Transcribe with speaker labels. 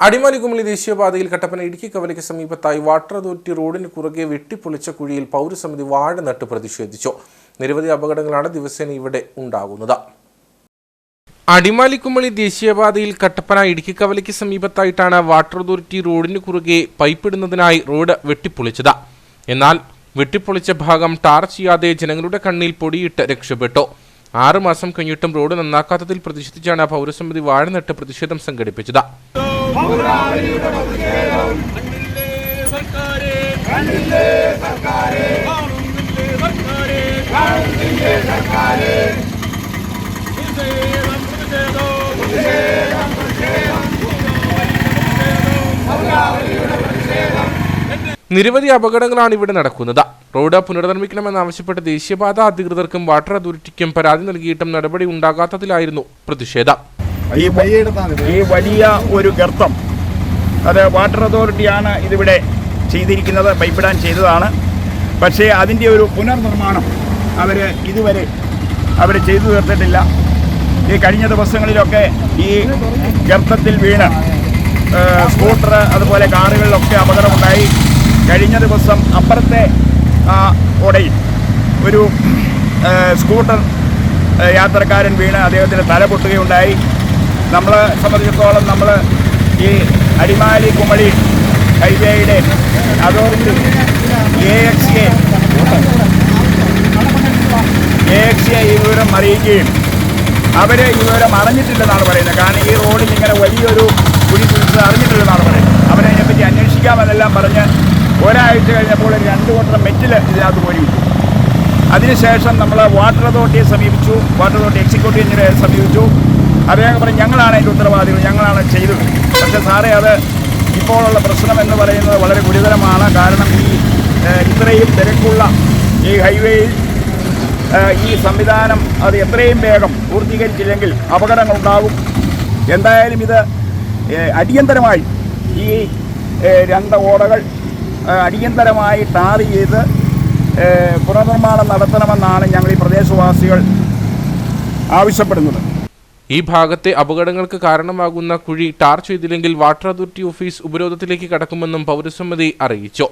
Speaker 1: അടിമാലി കുമളി ദേശീയപാതയിൽ കട്ടപ്പന ഇടുക്കി കവലയ്ക്ക് സമീപത്തായി water authority റോഡിന് കുറുകെ വെട്ടിപ്പൊളിച്ച കുഴിയിൽ പൗരസമിതി വാഴ നട്ട് പ്രതിഷേധിച്ചു. നിരവധി അപകടങ്ങളാണ് ദിവസേന ഇവിടെ ഉണ്ടാകുന്നത്. അടിമാലി കുമളി ദേശീയപാതയിൽ കട്ടപ്പന ഇടുക്കി കവലയ്ക്ക് സമീപത്തായിട്ടാണ് വാട്ടർ അതോറിറ്റി റോഡിന് കുറുകെ പൈപ്പിടുന്നതിനായി റോഡ് വെട്ടിപ്പൊളിച്ചത്. എന്നാൽ വെട്ടിപ്പൊളിച്ച ഭാഗം ടാർ ചെയ്യാതെ ജനങ്ങളുടെ കണ്ണിൽ പൊടിയിട്ട് രക്ഷപ്പെട്ടു. ആറുമാസം കഴിഞ്ഞിട്ടും റോഡ് നന്നാക്കാത്തതിൽ പ്രതിഷേധിച്ചാണ് പൗരസമിതി വാഴ നട്ട് പ്രതിഷേധം സംഘടിപ്പിച്ചത്.
Speaker 2: കണ്ടില്ലേ സർക്കാരെ കാണുന്നില്ലേ സർക്കാരെ കാണുന്നില്ലേ സർക്കാരെ പ്രതിഷേധം. പ്രതിഷേധം.
Speaker 1: നിരവധി അപകടങ്ങളാണ് ഇവിടെ നടക്കുന്നത്. റോഡ് പുനർനിർമ്മിക്കണമെന്നാവശ്യപ്പെട്ട് ദേശീയപാത അധികൃതർക്കും വാട്ടർ അതോറിറ്റിക്കും പരാതി നൽകിയിട്ടും നടപടി ഉണ്ടാകാത്തതിലായിരുന്നു പ്രതിഷേധം.
Speaker 3: ഈ ഈ വലിയ ഒരു ഗർത്തം. അത് വാട്ടർ അതോറിറ്റിയാണ് ഇതിവിടെ ചെയ്തിരിക്കുന്നത് പൈപ്പിടാൻ ചെയ്തതാണ്. പക്ഷേ അതിന്റെ ഒരു പുനർനിർമ്മാണം അവർ ഇതുവരെ അവർ ചെയ്തു തീർത്തിട്ടില്ല. ഈ കഴിഞ്ഞ ദിവസങ്ങളിലൊക്കെ ഈ ഗർത്തത്തിൽ വീണ് സ്കൂട്ടർ അതുപോലെ കാറുകളിലൊക്കെ അപകടമുണ്ടായി. കഴിഞ്ഞ ദിവസം അപ്പുറത്തെ ആ ഓടയിൽ ഒരു സ്കൂട്ടർ യാത്രക്കാരൻ വീണ് അദ്ദേഹത്തിന് തല പൊട്ടുകയുണ്ടായി. നമ്മളെ സംബന്ധിച്ചിടത്തോളം നമ്മൾ ഈ അടിമാലി കുമളി ഹൈവേയുടെ authority A X A A X A ഈ വിവരം അറിയിക്കുകയും അവർ ഈ വിവരം അറിഞ്ഞിട്ടില്ലെന്നാണ് പറയുന്നത്. കാരണം ഈ റോഡിൽ ഇങ്ങനെ വലിയൊരു കുഴി കുഴിച്ചത് അറിഞ്ഞിട്ടില്ലെന്നാണ് പറയുന്നത്. അവരതിനെപ്പറ്റി അന്വേഷിക്കാമെന്നെല്ലാം പറഞ്ഞ് ഒരാഴ്ച കഴിഞ്ഞപ്പോൾ രണ്ട് കൂട്ടം മെറ്റിൽ ഇതിനകത്ത് പോയി വിട്ടു. അതിനുശേഷം നമ്മൾ വാട്ടർ അതോറിറ്റിയെ സമീപിച്ചു. വാട്ടർ അതോറിറ്റി എക്സിക്യൂട്ടീവ് എഞ്ചിനീയറെ സമീപിച്ചു. അദ്ദേഹം പറഞ്ഞു ഞങ്ങളാണ് അതിന്റെ ഉത്തരവാദികൾ ഞങ്ങളാണ് ചെയ്തത്. പക്ഷേ സാറേ അത് ഇപ്പോഴുള്ള പ്രശ്നം എന്ന് പറയുന്നത് വളരെ ഗുരുതരമാണ്. കാരണം ഈ ഇത്രയും തിരക്കുള്ള ഈ ഹൈവേയിൽ ഈ സംവിധാനം അത് എത്രയും വേഗം പൂർത്തീകരിച്ചില്ലെങ്കിൽ അപകടങ്ങൾ ഉണ്ടാകും എന്തായാലും ഇത് അടിയന്തരമായി ഈ രണ്ട് ഓടകൾ അടിയന്തരമായി ടാർ ചെയ്ത് പുനർനിർമ്മാണം നടത്തണമെന്നാണ് ഞങ്ങൾ ഈ പ്രദേശവാസികൾ ആവശ്യപ്പെടുന്നത്.
Speaker 1: ഈ ഭാഗത്തെ അപകടങ്ങൾക്ക് കാരണമാകുന്ന കുഴി ടാർ ചെയ്തില്ലെങ്കിൽ വാട്ടർ അതോറിറ്റി ഓഫീസ് ഉപരോധത്തിലേക്ക് കടക്കുമെന്നും പൗരസമിതി അറിയിച്ചു.